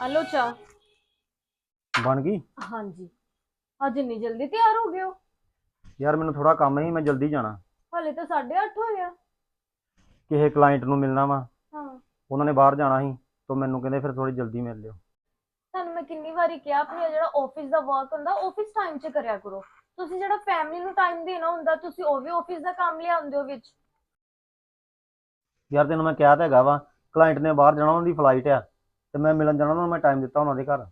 Hello ਚਾ। ਬਣ ਗਈ? ਹਾਂਜੀ। ਅੱਜ ਇੰਨੀ ਜਲਦੀ ਤਿਆਰ ਹੋ ਗਏ ਹੋ? ਯਾਰ ਮੈਨੂੰ ਥੋੜਾ ਕੰਮ ਸੀ ਮੈਂ ਜਲਦੀ ਜਾਣਾ। ਹਲੇ ਤਾਂ 8:30 ਹੋਏ ਆ। ਕਿਸੇ ਕਲਾਇੰਟ ਨੂੰ ਮਿਲਣਾ ਵਾ। ਹਾਂ। ਉਹਨਾਂ ਨੇ ਬਾਹਰ ਜਾਣਾ ਸੀ ਤਾਂ ਮੈਨੂੰ ਕਹਿੰਦੇ ਫਿਰ ਥੋੜੀ ਜਲਦੀ ਮਿਲ ਲਿਓ। ਤੁਹਾਨੂੰ ਮੈਂ ਕਿੰਨੀ ਵਾਰੀ ਕਿਹਾ ਆਪਣਾ ਜਿਹੜਾ ਆਫਿਸ ਦਾ ਵਰਕ ਹੁੰਦਾ ਆਫਿਸ ਟਾਈਮ 'ਚ ਕਰਿਆ ਕਰੋ। ਤੁਸੀਂ ਜਿਹੜਾ ਫੈਮਿਲੀ ਨੂੰ ਟਾਈਮ ਦੇਣਾ ਹੁੰਦਾ ਤੁਸੀਂ ਉਹ ਵੀ ਆਫਿਸ ਦਾ ਕੰਮ ਲਿਆਉਂਦੇ ਹੋ ਵਿੱਚ। ਯਾਰ ਤੈਨੂੰ ਮੈਂ ਕਿਹਾ ਤਾਂ ਹੈਗਾ ਵਾ ਕਲਾਇੰਟ ਨੇ ਬਾਹਰ ਜਾਣਾ ਉਹਨਾਂ ਦੀ ਫਲਾਈਟ ਆ। ਤੇ ਮੈਂ ਮਿਲਣ ਜਾਣਾ ਉਹਨਾਂ ਨੂੰ ਮੈਂ ਟਾਈਮ ਦਿੱਤਾ ਉਹਨਾਂ ਦੇ ਘਰ।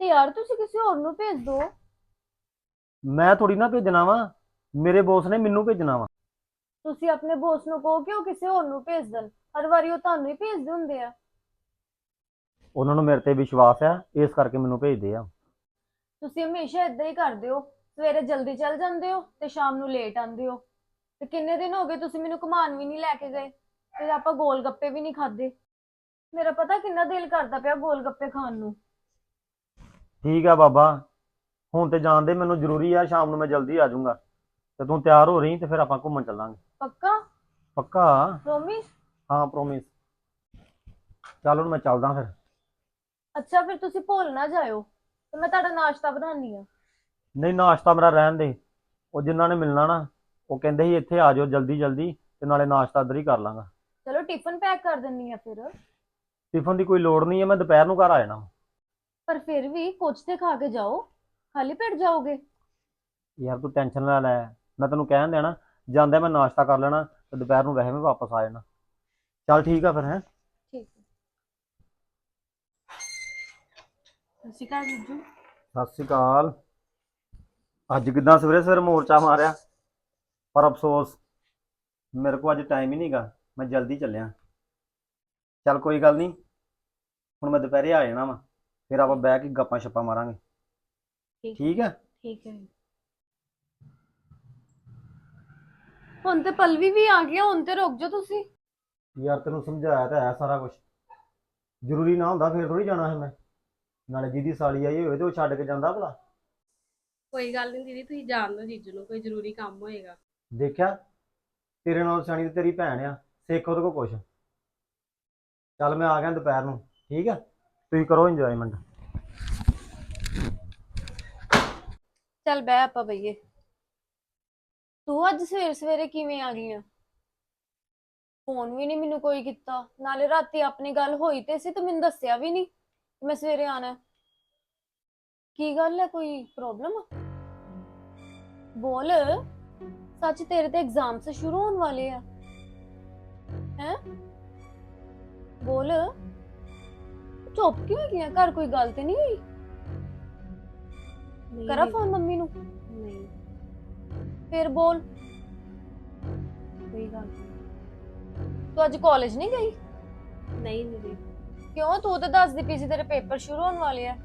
ਤੇ ਯਾਰ ਤੁਸੀਂ ਕਿਸੇ ਹੋਰ ਨੂੰ ਭੇਜ ਦਿਓ ਮੈਂ ਥੋੜੀ ਨਾ ਭੇਜਣਾ ਵਾ। ਮੇਰੇ ਬੌਸ ਨੇ ਮੈਨੂੰ ਭੇਜਣਾ ਵਾ। ਤੁਸੀਂ ਆਪਣੇ ਬੋਸ ਨੂੰ ਕਹੋ ਕਿ ਉਹ ਕਿਸੇ ਹੋਰ ਨੂੰ ਭੇਜ ਦੇਣ। ਹਰ ਵਾਰੀ ਉਹ ਤੁਹਾਨੂੰ ਹੀ ਭੇਜਦੇ ਹੁੰਦੇ ਆ। ਉਹਨਾਂ ਨੂੰ ਮੇਰੇ ਤੇ ਵਿਸ਼ਵਾਸ ਆ ਇਸ ਕਰਕੇ ਮੈਨੂੰ ਭੇਜਦੇ ਆ। ਤੁਸੀਂ ਹਮੇਸ਼ਾ ਇਦਾਂ ਹੀ ਕਰਦੇ ਹੋ। ਸਵੇਰੇ ਜਲਦੀ ਚੱਲ ਜਾਂਦੇ ਹੋ ਤੇ ਸ਼ਾਮ ਨੂੰ ਲੇਟ ਆਉਂਦੇ ਹੋ। ਤੇ ਕਿੰਨੇ ਦਿਨ ਹੋ ਗਏ ਤੁਸੀਂ ਮੈਨੂੰ ਘੁਮਾਉਣ ਵੀ ਨਹੀਂ ਲੈ ਕੇ ਗਏ। ਤੇ ਆਪਾਂ ਗੋਲ ਗੱਪੇ ਵੀ ਨਹੀਂ ਖਾਦੇ ਮੇਰਾ ਪਤਾ ਕਿੰਨਾ ਦਿਲ ਕਰਦਾ ਪਿਆ ਗੋਲ ਗੱਪੇ ਖਾਣ ਨੂੰ। ਠੀਕ ਆ ਬਾਬਾ ਹੁਣ ਤੇ ਜਾਣ ਦੇ ਮੈਨੂੰ ਜ਼ਰੂਰੀ ਆ ਸ਼ਾਮ ਨੂੰ ਮੈਂ ਜਲਦੀ ਆ ਜਾਊਂਗਾ। ਤੇ ਤੂੰ ਤਿਆਰ ਹੋ ਰਹੀ ਤੇ ਫਿਰ ਆਪਾਂ ਘੁੰਮਣ ਚੱਲਾਂਗੇ। ਪੱਕਾ? ਪੱਕਾ? ਪ੍ਰੋਮਿਸ? ਹਾਂ ਪ੍ਰੋਮਿਸ। ਚੱਲ ਹੁਣ ਮੈਂ ਚੱਲਦਾ ਫਿਰ। ਅੱਛਾ ਫਿਰ ਤੁਸੀਂ ਭੁੱਲ ਨਾ ਜਾਇਓ। ਤੇ ਮੈਂ ਤੁਹਾਡਾ ਨਾਸ਼ਤਾ ਬਣਾਉਣੀ ਆ ਨਹੀਂ ਨਾਸ਼ਤਾ ਮੇਰਾ ਰਹਿਣ ਦੇ। ਉਹ ਜਿਨ੍ਹਾਂ ਨੇ ਮਿਲਣਾ ਨਾ ਉਹ ਕਹਿੰਦੇ ਸੀ ਇੱਥੇ ਆ ਜਾਓ ਜਲਦੀ ਜਲਦੀ ਤੇ ਨਾਲੇ ਨਾਸ਼ਤਾ ਇੱਧਰ ਹੀ ਕਰ ਲਾਂਗਾ। ਚਲੋ ਟਿਫਨ ਪੈਕ ਕਰ ਦਿੰਨੀ ਆ ਫਿਰ। ਟਿਫਨ ਦੀ ਕੋਈ ਲੋੜ ਨਹੀਂ ਹੈ ਮੈਂ ਦੁਪਹਿਰ ਨੂੰ ਘਰ ਆ ਜਾਣਾ। ਪਰ ਫਿਰ ਵੀ ਕੁਝ ਤੇ ਖਾ ਕੇ ਜਾਓ ਖਾਲੀ ਪੇਟ ਜਾਓਗੇ? ਯਾਰ ਤੂੰ ਟੈਨਸ਼ਨ ਨਾ ਲੈ ਮੈਂ ਤੈਨੂੰ ਕਹਿਣ ਦੇਣਾ ਜਾਂਦੇ ਮੈਂ ਨਾਸ਼ਤਾ ਕਰ ਲੈਣਾ ਤੇ ਦੁਪਹਿਰ ਨੂੰ ਵੈਸੇ ਮੈਂ ਵਾਪਸ ਆ ਜਾਣਾ। ਚੱਲ ਠੀਕ ਆ ਫਿਰ ਹੈ? ਠੀਕ ਸਤਿ ਸ਼੍ਰੀ ਅਕਾਲ ਜੀਜੂ ਸਤਿ ਸ਼੍ਰੀ ਅਕਾਲ। ਅੱਜ ਕਿਦਾਂ ਸਵੇਰੇ ਸਵੇਰੇ ਮੋਰਚਾ ਮਾਰਿਆ? ਪਰ ਅਫਸੋਸ ਮੇਰੇ ਕੋਲ ਅੱਜ ਟਾਈਮ ਹੀ ਨਹੀਂਗਾ ਮੈਂ ਜਲਦੀ ਚੱਲਿਆ। ਚੱਲ ਕੋਈ ਗੱਲ ਨਹੀਂ ਹੁਣ ਮੈਂ ਦੁਪਹਿਰੇ ਆ ਜਾਣਾ ਵਾ ਫਿਰ ਆਪਾਂ ਬਹਿ ਕੇ ਗੱਪਾਂ ਛੱਪਾਂ ਮਾਰਾਂਗੇ। ਠੀਕ। ਠੀਕ ਹੈ ਠੀਕ ਹੈ। ਹੁਣ ਤੇ ਪਲਵੀ ਵੀ ਆ ਗਿਆ ਹੁਣ ਤੇ ਰੁਕ ਜਾਓ ਤੁਸੀਂ। ਯਾਰ ਤੈਨੂੰ ਸਮਝਾਇਆ ਤਾਂ ਹੈ ਸਾਰਾ ਕੁਝ ਜ਼ਰੂਰੀ ਨਾ ਹੁੰਦਾ ਫਿਰ ਥੋੜੀ ਜਾਣਾ ਹੈ ਮੈਂ। ਨਾਲੇ ਜਿਹਦੀ ਸਾਲੀ ਆਈ ਹੋਵੇ ਤੇ ਉਹ ਛੱਡ ਕੇ ਜਾਂਦਾ ਭਲਾ। ਕੋਈ ਗੱਲ ਨਹੀਂ ਦੀਦੀ ਤੁਸੀਂ ਜਾਣ ਦਿਓ ਜੀਜੂ ਨੂੰ ਕੋਈ ਜ਼ਰੂਰੀ ਕੰਮ ਹੋਏਗਾ। ਦੇਖਿਆ? ਤੇਰੇ ਨਾਲ ਸਿਆਣੀ ਤੇ ਤੇਰੀ ਭੈਣ ਆ ਸਿੱਖ ਉਹਦੇ ਕੋਲ ਕੁਛ। ਚੱਲ ਮੈਂ ਆ ਗਿਆ ਦੁਪਹਿਰ ਨੂੰ, ਠੀਕ ਆ? ਤੁਸੀਂ ਕਰੋ ਇੰਜੋਇਮੈਂਟ ਚੱਲ ਬਹਿ ਆਪਾਂ ਬਈਏ। ਤੂੰ ਅੱਜ ਸਵੇਰ ਸਵੇਰੇ ਕਿਵੇਂ ਆ ਗਈ ਆ? ਫੋਨ ਵੀ ਨਹੀਂ ਮੈਨੂੰ ਕੋਈ ਕੀਤਾ। ਨਾਲੇ ਰਾਤੀ ਆਪਣੀ ਗੱਲ ਹੋਈ ਤੇ ਸੀ ਤੇ ਮੈਨੂੰ ਦੱਸਿਆ ਵੀ ਨਹੀਂ ਕਿ ਮੈਂ ਸਵੇਰੇ ਆਣਾ ਕੀ ਗੱਲ ਹੈ ਕੋਈ ਪ੍ਰੋਬਲਮ ਬੋਲ, ਸੱਚ ਤੇਰੇ ਤੇ ਐਗਜ਼ਾਮ ਸ਼ੁਰੂ ਹੋਣ ਵਾਲੇ ਆ। ਹੈ? ਬੋਲ। ਚੁੱਪ ਕਿਉਂ ਗਿਆ ਘਰ ਕੋਈ ਗੱਲ ਤੇ ਨਹੀਂ ਹੋਈ? ਨਹੀਂ। ਕਰਾਂ ਫੋਨ ਮੰਮੀ ਨੂੰ। ਨਹੀਂ। ਫਿਰ ਬੋਲ। ਕੋਈ ਗੱਲ ਨਹੀਂ। ਤੂੰ ਅੱਜ ਕਾਲਜ ਨਹੀਂ ਗਈ? ਨਹੀਂ ਦੀਦੀ ਕਿਉਂ? ਤੂੰ ਤਾਂ ਦੱਸਦੀ ਪਈ ਸੀ ਤੇਰੇ ਪੇਪਰ ਸ਼ੁਰੂ ਹੋਣ ਵਾਲੇ ਆ।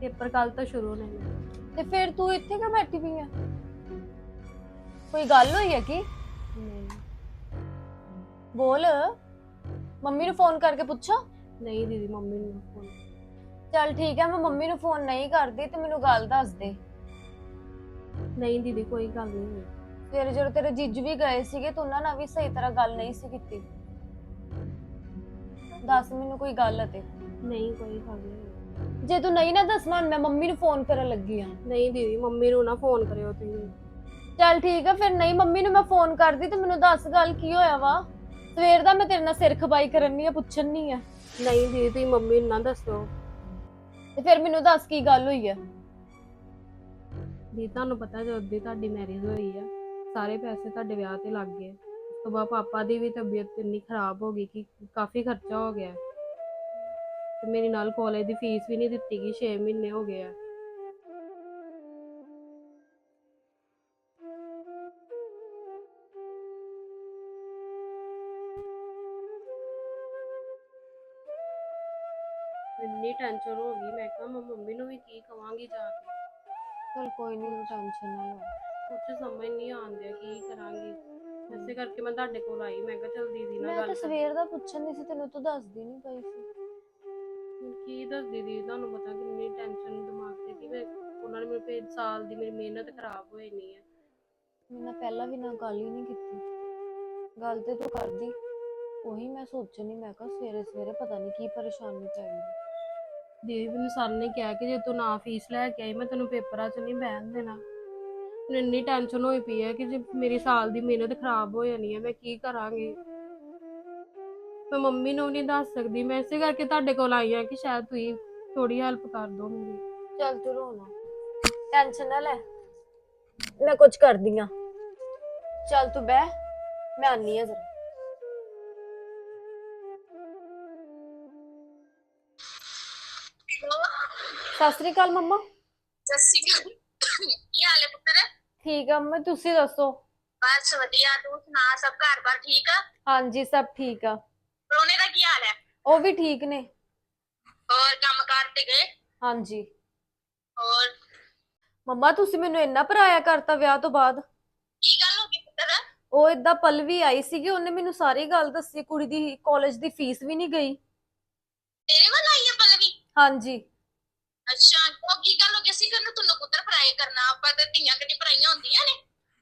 ਪੇਪਰ ਕੱਲ ਤੋਂ ਸ਼ੁਰੂ ਹੋਣੇ ਨੇ। ਤੇ ਫਿਰ ਤੂੰ ਇੱਥੇ ਕਿਉਂ ਬੈਠੀ ਪਈ ਆ? ਕੋਈ ਗੱਲ ਹੋਈ ਹੈ ਕੀ ਨਹੀਂ। ਬੋਲ। ਮੰਮੀ ਨੂੰ ਫੋਨ ਕਰਕੇ ਪੁੱਛਾਂ? ਨਹੀਂ ਦੀਦੀ ਮੰਮੀ ਨੂੰ ਫੋਨ। ਚੱਲ ਠੀਕ ਹੈ ਮੈਂ ਮੰਮੀ ਨੂੰ ਫੋਨ ਨਹੀਂ ਕਰਦੀ ਤੇ ਮੈਨੂੰ ਗੱਲ ਦੱਸ ਦੇ। ਨਹੀਂ ਦੀਦੀ ਕੋਈ ਗੱਲ ਨਹੀਂ ਹੋਈ। ਫਿਰ ਜਦੋਂ ਤੇਰੇ ਜੀਜੂ ਵੀ ਗਏ ਸੀਗੇ ਤੂੰ ਉਹਨਾਂ ਨਾਲ ਵੀ ਸਹੀ ਤਰ੍ਹਾਂ ਗੱਲ ਨਹੀਂ ਸੀ ਕੀਤੀ। ਦੱਸ ਮੈਨੂੰ ਕੋਈ ਗੱਲ ਹੈ ਤੇ। ਨਹੀਂ ਕੋਈ ਗੱਲ ਨਹੀਂ ਹੋਈ। ਜੇ ਤੂੰ ਨਹੀਂ ਨਾ ਦੱਸਣਾ ਹੁਣ ਮੈਂ ਮੰਮੀ ਨੂੰ ਫੋਨ ਕਰਨ ਲੱਗੀ ਆ ਨਹੀਂ ਦੀਦੀ ਮੰਮੀ ਨੂੰ ਨਾ ਫੋਨ ਕਰਿਓ ਤੁਸੀਂ। ਚੱਲ ਠੀਕ ਆ ਫਿਰ ਨਹੀਂ ਮੰਮੀ ਨੂੰ ਮੈਂ ਫੋਨ ਕਰਦੀ ਤੇ ਮੈਨੂੰ ਦੱਸ ਗੱਲ ਕੀ ਹੋਇਆ ਵਾ? ਸਵੇਰ ਦਾ ਮੈਂ ਤੇਰੇ ਨਾਲ ਸਿਰ ਖਪਾਈ ਕਰਨੀ ਆ ਪੁੱਛਣ ਨਹੀਂ ਆ। ਨਹੀਂ ਦੀਦੀ ਤੁਸੀਂ ਮੰਮੀ ਨੂੰ ਨਾ ਦੱਸੋ। ਤੇ ਫਿਰ ਮੈਨੂੰ ਦੱਸ ਕੀ ਗੱਲ ਹੋਈ ਆ? ਦੀ ਤੁਹਾਨੂੰ ਪਤਾ ਜਦੋਂ ਦੀ ਤੁਹਾਡੀ ਮੈਰਿਜ ਹੋਈ ਆ ਸਾਰੇ ਪੈਸੇ ਤੁਹਾਡੇ ਵਿਆਹ ਤੇ ਲੱਗ ਗਏ। ਉਸ ਤੋਂ ਬਾਅਦ ਪਾਪਾ ਦੀ ਵੀ ਤਬੀਅਤ ਇੰਨੀ ਖਰਾਬ ਹੋ ਗਈ ਕਿ ਕਾਫੀ ਖਰਚਾ ਹੋ ਗਿਆ। ਤੇ ਮੇਰੀ ਨਾਲ ਕਾਲਜ ਦੀ ਫੀਸ ਵੀ ਨਹੀਂ ਦਿੱਤੀ ਗਈ 6 ਮਹੀਨੇ ਹੋ ਗਏ ਆ। ਟੈਨਸ਼ਨ ਹੋ ਗਈ। ਮੈਂ ਕਿਹਾ ਮੈਂ ਮੰਮੀ ਨੂੰ ਵੀ ਕੀ ਕਵਾਂਗੀ ਜਾ ਕੇ? ਚਲ ਕੋਈ ਨਹੀਂ ਟੈਨਸ਼ਨ ਨਾ ਲੈ। ਕੁਝ ਸਮਝ ਨਹੀਂ ਆਉਂਦਿਆ ਕੀ ਕਰਾਂਗੀ। ਇਸੇ ਕਰਕੇ ਮੈਂ ਤੁਹਾਡੇ ਕੋਲ ਆਈ। ਮੈਂ ਕਿਹਾ ਚਲ ਦੀਦੀ ਨਾਲ ਮੈਂ ਗੱਲ ਤਾਂ ਕਰ ਸਵੇਰ ਦਾ ਪੁੱਛਣ ਦੀ ਸੀ ਤੈਨੂੰ ਤੂੰ ਦੱਸਦੀ ਨਹੀਂ ਪਈ ਸੀ। ਕੀ ਦੱਸ ਦੀਦੀ? ਤੁਹਾਨੂੰ ਪਤਾ ਕਿੰਨੀ ਟੈਨਸ਼ਨ ਦਿਮਾਗ ਤੇ ਕਿ ਮੈਂ ਉਹਨਾਂ ਨੇ ਮੇਰੇ ਪੇਜ ਸਾਲ ਦੀ ਮੇਰੀ ਮਿਹਨਤ ਖਰਾਬ ਹੋਈ ਨਹੀਂ ਹੈ ਮੈਂ ਪਹਿਲਾਂ ਵੀ ਨਾ ਗੱਲ ਹੀ ਨਹੀਂ ਕੀਤੀ। ਗੱਲ ਤੇ ਤੂੰ ਕਰਦੀ। ਉਹੀ ਮੈਂ ਸੋਚਣੀ ਮੈਂ ਕਿਹਾ ਸਵੇਰੇ ਸਵੇਰੇ ਪਤਾ ਨਹੀਂ ਕੀ ਪਰੇਸ਼ਾਨੀ ਪੈ ਗਈ। ਦੀਦੀ ਮੈਨੂੰ ਸਰ ਨੇ ਕਿਹਾ ਕਿ ਜੇ ਤੂੰ ਨਾ ਫੀਸ ਲੈ ਕੇ ਆਈ, ਮੈਂ ਤੈਨੂੰ ਪੇਪਰਾਂ 'ਚ ਨਹੀਂ ਬਹਿਣ ਦੇਣਾ। ਮੈਨੂੰ ਇੰਨੀ ਟੈਨਸ਼ਨ ਹੋਈ ਪਈ ਹੈ ਕਿ ਜੇ ਮੇਰੀ ਸਾਲ ਦੀ ਮਿਹਨਤ ਖਰਾਬ ਹੋ ਜਾਣੀ ਹੈ, ਮੈਂ ਕੀ ਕਰਾਂਗੀ? ਮੈਂ ਮੰਮੀ ਨੂੰ ਨਹੀਂ ਦੱਸ ਸਕਦੀ, ਮੈਂ ਇਸੇ ਕਰਕੇ ਤੁਹਾਡੇ ਕੋਲ ਆਈ ਹਾਂ ਕਿ ਸ਼ਾਇਦ ਤੁਸੀਂ ਥੋੜੀ ਹੈਲਪ ਕਰ ਦਿਓ ਮੇਰੀ। ਚੱਲ ਤੂੰ ਰੋਣਾ ਟੈਨਸ਼ਨ ਨਾ ਲੈ। ਮੈਂ ਕੁਝ ਕਰਦੀ ਆ ਚੱਲ ਤੂੰ ਬਹਿ। ਮੈਂ ਆਨੀ ਆ ਜ਼ਰਾ। ਸਤਿ ਸ੍ਰੀ ਅਕਾਲ ਮੰਮਾ। ਸਤਿ ਸ਼੍ਰੀ ਅਕਾਲ। ਕੀ ਹਾਲ ਹੈ ਪੁੱਤਰ? ਠੀਕ ਆ ਮੰਮਾ ਤੁਸੀਂ ਦੱਸੋ? ਬਸ ਵਧੀਆ ਤੂੰ ਸੁਣਾ ਸਭ ਘਰ ਬਾਰ ਠੀਕ ਆ? ਹਾਂਜੀ ਸਭ ਠੀਕ ਆ। ਪ੍ਰੋਨੇ ਦਾ ਕੀ ਹਾਲ ਹੈ? ਉਹ ਵੀ ਠੀਕ ਨੇ। ਹੋਰ ਕੰਮ ਕਾਰ ਤੇ ਗਏ? ਹਾਂਜੀ। ਹੋਰ? ਮੰਮਾ ਤੁਸੀਂ ਮੈਨੂੰ ਇੰਨਾ ਪਰਾਇਆ ਕਰਤਾ ਵਿਆਹ ਤੋਂ ਬਾਅਦ। ਕੀ ਗੱਲ ਹੋ ਗਈ ਪੁੱਤਰ? ਉਹ ਏਦਾਂ ਪਲਵੀ ਆਈ ਸੀਗੀ ਉਹਨੇ ਮੈਨੂੰ ਸਾਰੀ ਗੱਲ ਦੱਸੀ ਕੁੜੀ ਦੀ ਕਾਲਜ ਦੀ ਫੀਸ ਵੀ ਨਹੀਂ ਗਈ। ਤੇਰੇ ਵੱਲ ਆਈ ਹੈ ਪਲਵੀ? ਹਾਂਜੀ ਅੱਛਾ ਉਹ ਕੀ ਗੱਲ ਹੋ ਗਈ ਸੀ ਕਿ ਫਰਾਈ ਕਰਨਾ ਆਪਾਂ ਤੇ ਧੀਆਂ ਕਦੀ ਫਰਾਈਆਂ ਹੁੰਦੀਆਂ ਨੇ।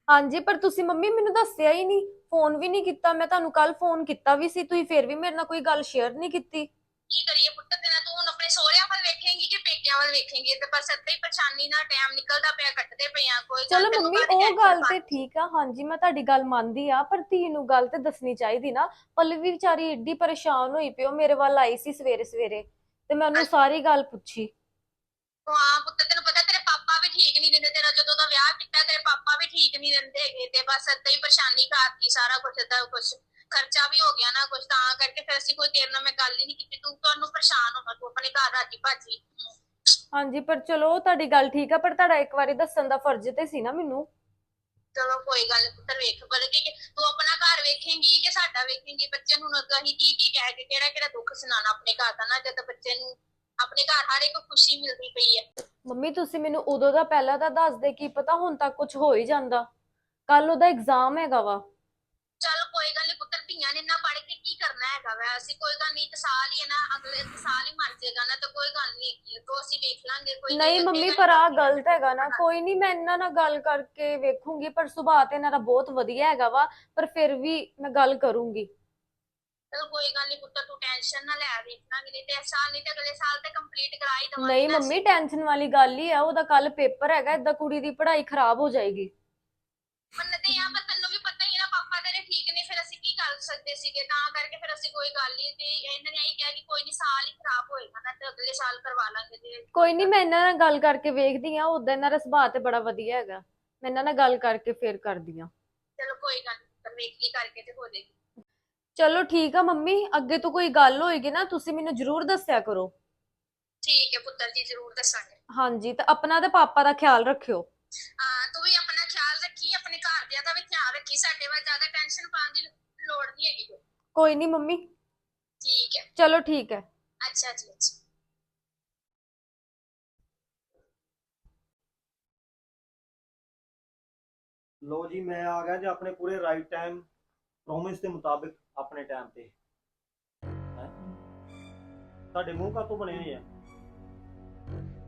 ਹਾਂਜੀ ਪਰ ਤੁਸੀਂ ਮੰਮੀ ਮੈਨੂੰ ਦੱਸਿਆ ਹੀ ਨਹੀਂ ਫੋਨ ਵੀ ਨਹੀਂ ਕੀਤਾ ਮੈਂ ਤੁਹਾਨੂੰ ਕੱਲ ਫੋਨ ਕੀਤਾ ਵੀ ਸੀ ਤੁਸੀਂ ਫਿਰ ਵੀ ਮੇਰੇ ਨਾਲ ਕੋਈ ਗੱਲ ਸ਼ੇਅਰ ਨਹੀਂ ਕੀਤੀ। ਕੀ ਕਰੀਏ ਪੁੱਤਰ ਤੇਰਾ ਤੂੰ ਹੁਣ ਆਪਣੇ ਸਹੁਰਿਆਂ ਵੱਲ ਵੇਖੇਂਗੀ ਕਿ ਪੇਕਿਆਂ ਵੱਲ ਵੇਖੇਂਗੀ ਤੇ ਬਸ ਏਦਾਂ ਹੀ ਪਰੇਸ਼ਾਨੀ ਨਾਲ ਟਾਈਮ ਨਿਕਲਦਾ ਪਿਆ ਕੱਟਦੇ ਪਿਆ ਕੋਈ ਗੱਲ ਚਲੋ ਤੈਨੂੰ ਮੰਮੀ ਕਾਹਦੀ ਉਹ ਗੱਲ ਤੇ ਠੀਕ ਆ ਹਾਂਜੀ ਮੈਂ ਤੁਹਾਡੀ ਗੱਲ ਮੰਨਦੀ ਆ ਪਰ ਧੀ ਨੂੰ ਗੱਲ ਤੇ ਦੱਸਣੀ ਚਾਹੀਦੀ ਨਾ ਪਲਵੀ ਵਿਚਾਰੀ ਏਡੀ ਪਰੇਸ਼ਾਨ ਹੋਈ ਪਈ ਉਹ ਮੇਰੇ ਵੱਲ ਆਈ ਸੀ ਸਵੇਰੇ ਸਵੇਰੇ ਤੇ ਮੈਂ ਉਹਨੂੰ ਸਾਰੀ ਗੱਲ ਪੁੱਛੀ। ਹਾਂ ਪੁੱਤ ਤੈਨੂੰ ਪਤਾ ਤੇਰੇ ਪਾਪਾ ਵੀ ਠੀਕ ਨਹੀਂ ਰਹਿੰਦੇ ਤੇਰਾ ਜਦੋਂ ਦਾ ਵਿਆਹ ਕੀਤਾ ਤੇਰੇ ਪਾਪਾ ਵੀ ਠੀਕ ਨਹੀਂ ਰਹਿੰਦੇ ਹੈਗੇ ਤੇ ਬਸ ਏਦਾਂ ਹੀ ਪਰੇਸ਼ਾਨੀ ਕਰਤੀ ਸਾਰਾ ਕੁਝ ਏਦਾਂ ਕੁਝ ਖਰਚਾ ਵੀ ਹੋ ਗਿਆ ਨਾ ਕੁਝ ਤਾਂ ਕਰਕੇ ਫਿਰ ਅਸੀਂ ਕੋਈ ਤੇਰੇ ਨਾਲ ਮੈਂ ਗੱਲ ਹੀ ਨਹੀਂ ਕੀਤੀ ਤੂੰ ਤੁਹਾਨੂੰ ਪਰੇਸ਼ਾਨ ਹੋਣਾ ਤੂੰ ਆਪਣੇ ਘਰ ਰਾਜੀ ਭਾਜੀ। ਹਾਂਜੀ ਪਰ ਚਲੋ ਤੁਹਾਡੀ ਗੱਲ ਠੀਕ ਆ ਪਰ ਤੁਹਾਡਾ ਇੱਕ ਵਾਰੀ ਦੱਸਣ ਦਾ ਫਰਜ਼ ਤੇ ਸੀ ਨਾ ਮੈਨੂੰ। ਚਲੋ ਕੋਈ ਗੱਲ ਨੀ ਪੁੱਤਰ ਵੇਖ ਬਲਕਿ ਕਿ ਤੂੰ ਆਪਣਾ ਘਰ ਵੇਖੇਂਗੀ ਕਿ ਸਾਡਾ ਵੇਖੇਂਗੀ ਬੱਚੇ ਨੂੰ ਅੱਗਾ ਹੀ ਕੀ ਕੀ ਕਹਿ ਕੇ ਕਿਹੜਾ ਕਿਹੜਾ ਦੁੱਖ ਸੁਣਾਣਾ ਆਪਣੇ ਘਰ ਦਾ ਨਾ ਜਦ ਬੱਚੇ ਨੂੰ ਆਪਣੇ ਘਰ ਹਰ ਇੱਕ ਖੁਸ਼ੀ ਮਿਲਦੀ ਪਈ ਹੈ। ਮੰਮੀ ਤੁਸੀਂ ਮੈਨੂੰ ਉਦੋਂ ਦਾ ਪਹਿਲਾਂ ਤਾਂ ਦੱਸ ਦੇ ਕੀ ਪਤਾ ਹੁਣ ਤੱਕ ਕੁਝ ਹੋ ਹੀ ਜਾਂਦਾ। ਕੱਲ ਉਹਦਾ ਐਗਜ਼ਾਮ ਹੈਗਾ ਵਾ। ਚੱਲ ਕੋਈ ਗੱਲ ਨਹੀਂ ਪੁੱਤਰ ਧੀਆਂ ਨੇ ਨਾ ਪੜ੍ਹ ਕੇ ਕੀ ਕਰਨਾ ਹੈਗਾ ਵੈ? ਅਸੀਂ ਕੋਈ ਗੱਲ ਨਹੀਂ ਇੱਕ ਸਾਲ ਹੀ ਹੈ ਨਾ ਅਗਲੇ ਸਾਲ ਹੀ ਮਰ ਜਾਏਗਾ ਨਾ ਤਾਂ ਕੋਈ ਗੱਲ ਨਹੀਂ ਤੋਂ ਅਸੀਂ ਵੇਖ ਲਾਂਗੇ ਕੋਈ ਨਹੀਂ ਮੰਮੀ ਪਰ ਆ ਗਲਤ ਹੈਗਾ ਨਾ। ਕੋਈ ਨਹੀਂ ਮੈਂ ਇਹਨਾਂ ਨਾਲ ਗੱਲ ਕਰਕੇ ਵੇਖੂੰਗੀ ਪਰ ਸੁਭਾਅ ਤੇ ਇਹਨਾਂ ਦਾ ਬਹੁਤ ਵਧੀਆ ਹੈਗਾ ਵਾ। ਪਰ ਫਿਰ ਵੀ ਮੈਂ ਗੱਲ ਕਰੂੰਗੀ। ਚਲ ਕੋਈ ਗੱਲ ਨਹੀਂ ਪੁੱਤਰ ਤੂੰ ਟੈਨਸ਼ਨ ਨਾ ਲੈ ਵੇਖ ਲਾਂਗੇ ਨਹੀਂ ਤੇ ਇਸ ਸਾਲ ਨਹੀਂ ਤੇ ਅਗਲੇ ਸਾਲ ਤੇ ਕੰਪਲੀਟ ਕਰਾ ਹੀ ਦਵਾਂਗੇ ਨਹੀਂ ਮੰਮੀ ਟੈਨਸ਼ਨ ਵਾਲੀ ਗੱਲ ਹੀ ਆ ਉਹਦਾ ਕੱਲ ਪੇਪਰ ਹੈਗਾ ਏਦਾਂ ਕੁੜੀ ਦੀ ਪੜ੍ਹਾਈ ਖਰਾਬ ਹੋ ਜਾਏਗੀ। ਮੰਨਦੇ ਆ ਪਰ ਤੈਨੂੰ ਵੀ ਪਤਾ ਹੀ ਹੈ ਨਾ ਪਾਪਾ ਤੇਰੇ ਠੀਕ ਨੇ ਫਿਰ ਅਸੀਂ ਕੀ ਕਰ ਸਕਦੇ ਸੀਗੇ? ਤਾਂ ਕਰਕੇ ਫਿਰ ਅਸੀਂ ਕੋਈ ਗੱਲ ਨਹੀਂ ਤੇ ਇਹਨਾਂ ਨੇ ਇਹੀ ਕਿਹਾ ਕਿ ਕੋਈ ਨਹੀਂ ਸਾਲ ਹੀ ਖਰਾਬ ਹੋਏਗਾ ਨਾ ਤੇ ਅਗਲੇ ਸਾਲ ਕਰਵਾ ਲਾਂਗੇ ਤੇ ਕੋਈ ਨਹੀਂ ਮੈਂ ਇਹਨਾਂ ਨਾਲ ਗੱਲ ਕਰਕੇ ਵੇਖਦੀ ਆ ਉਦਾਂ ਇਹਨਾਂ ਦਾ ਸੁਭਾਅ ਤੇ ਬੜਾ ਵਧੀਆ ਹੈਗਾ। ਮੈਂ ਇਹਨਾਂ ਨਾਲ ਗੱਲ ਕਰਕੇ ਫੇਰ ਕਰਦੀ ਆ। ਚਲੋ ਕੋਈ ਗੱਲ ਨੀ ਪੁੱਤਰ ਵੇਖ ਕਰਕੇ ਤੇ ਹੋ ਜਾਏਗੀ। ਚਲੋ ਠੀਕ ਆ ਮੰਮੀ ਅੱਗੇ ਤੋਂ ਕੋਈ ਗੱਲ ਹੋਏਗੀ ਨਾ ਤੁਸੀਂ ਮੈਨੂੰ ਜ਼ਰੂਰ ਦੱਸਿਆ ਕਰੋ। ਠੀਕ ਹੈ ਪੁੱਤਰ ਜੀ ਜ਼ਰੂਰ ਦੱਸਾਂਗੇ। ਹਾਂਜੀ ਤੇ ਆਪਣਾ ਤੇ ਪਾਪਾ ਦਾ ਖਿਆਲ ਰੱਖਿਓ। ਹਾਂ ਤੂੰ ਵੀ ਆਪਣਾ ਖਿਆਲ ਰੱਖੀ ਆਪਣੇ ਘਰਦਿਆਂ ਦਾ ਵੀ ਖਿਆਲ ਰੱਖੀ ਸਾਡੇ ਵੱਲ ਜ਼ਿਆਦਾ ਟੈਨਸ਼ਨ ਪਾਉਣ ਦੀ ਲੋੜ ਨਹੀਂ ਹੈਗੀ। ਕੋਈ। ਕੋਈ ਨਹੀਂ ਮੰਮੀ। ਠੀਕ ਹੈ। ਚਲੋ ਠੀਕ ਹੈ। ਅੱਛਾ ਜੀ ਅੱਛਾ। ਲੋ ਜੀ ਮੈਂ ਆ ਗਿਆ ਜੀ ਆਪਣੇ ਪੂਰੇ ਰਾਈਟ ਟਾਈਮ ਪ੍ਰੋਮਿਸ ਦੇ ਮੁਤਾਬਿਕ ਆਪਣੇ ਟਾਈਮ ਤੇ। ਹੈਂ? ਤੁਹਾਡੇ ਮੂੰਹ ਕਾਤੋਂ ਬਣੇ ਹੋਏ ਆ?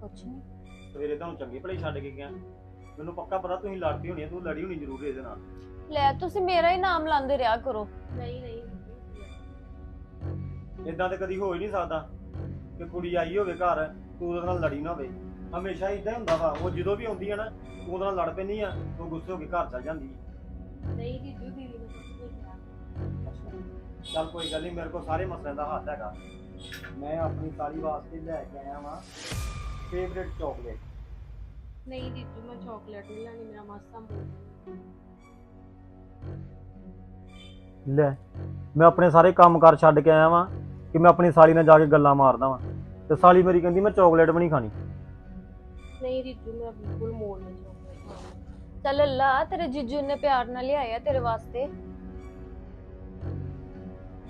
ਕੁਛ ਨਹੀਂ ਸਵੇਰੇ ਤੁਹਾਨੂੰ ਚੰਗੀ ਭਲੀ ਛੱਡ ਕੇ ਗਿਆ। ਮੈਨੂੰ ਪੱਕਾ ਪਤਾ ਤੁਸੀਂ ਲੜਦੀ ਹੋਣੀ ਆ ਤੂੰ ਲੜੀ ਹੋਣੀ ਜ਼ਰੂਰ ਇਹਦੇ ਨਾਲ। ਲੈ ਤੁਸੀਂ ਮੇਰਾ ਹੀ ਨਾਮ ਲਾਉਂਦੇ ਰਿਹਾ ਕਰੋ। ਨਹੀਂ ਨਹੀਂ ਇਦਾਂ ਤੇ ਕਦੀ ਹੋ ਹੀ ਨਹੀਂ ਸਕਦਾ ਕਿ ਕੁੜੀ ਆਈ ਹੋਵੇ ਘਰ ਤੂੰ ਉਹਦੇ ਨਾਲ ਲੜੀ ਨਾ ਹੋਵੇ। ਹਮੇਸ਼ਾ ਇਦਾਂ ਹੀ ਹੁੰਦਾ ਵਾ ਉਹ ਜਦੋਂ ਵੀ ਆਉਂਦੀ ਆ ਨਾ ਤੂੰ ਉਹਦੇ ਨਾਲ ਲੜ ਪੈਂਦੀ ਆ ਤੂੰ ਗੁੱਸੇ ਹੋ ਕੇ ਘਰ ਚਲ ਜਾਂਦੀ ਆ। ਨਹੀਂ ਦੀਦੀ ਨੇ ਕਿਹਾ ਚੱਲ ਕੋਈ ਗੱਲ ਨਹੀਂ ਮੇਰੇ ਕੋਲ ਸਾਰੇ ਮਸਲਿਆਂ ਦਾ ਹੱਲ ਹੈਗਾ। ਮੈਂ ਆਪਣੀ ਸਾਲੀ ਵਾਸਤੇ ਲੈ ਕੇ ਆਇਆ ਵਾਂ। ਫੇਵਰੇਟ ਚਾਕਲੇਟ ਨਹੀਂ ਜੀਜੂ ਮੈਂ ਚਾਕਲੇਟ ਨਹੀਂ ਲੈਣੀ ਮੇਰਾ ਮਾਸਾ ਮੂੰਹ। ਲੈ ਮੈਂ ਆਪਣੇ ਸਾਰੇ ਕੰਮ ਕਾਰ ਛੱਡ ਕੇ ਆਇਆ ਵਾਂ ਕਿ ਮੈਂ ਆਪਣੀ ਸਾਲੀ ਨਾਲ ਜਾ ਕੇ ਗੱਲਾਂ ਮਾਰਦਾ ਵਾਂ। ਤੇ ਸਾਲੀ ਮੇਰੀ ਕਹਿੰਦੀ ਮੈਂ ਚਾਕਲੇਟ ਵੀ ਨਹੀਂ ਖਾਣੀ। ਨਹੀਂ ਜੀਜੂ ਮੈਂ ਬਿਲਕੁਲ ਮੋੜ ਨਹੀਂ ਚਾਕਲੇਟ ਚੱਲ ਅੱਲਾ ਤੇਰੇ ਜੀਜੂ ਨੇ ਪਿਆਰ ਨਾਲ ਲਿਆਇਆ ਤੇਰੇ ਵਾਸਤੇ।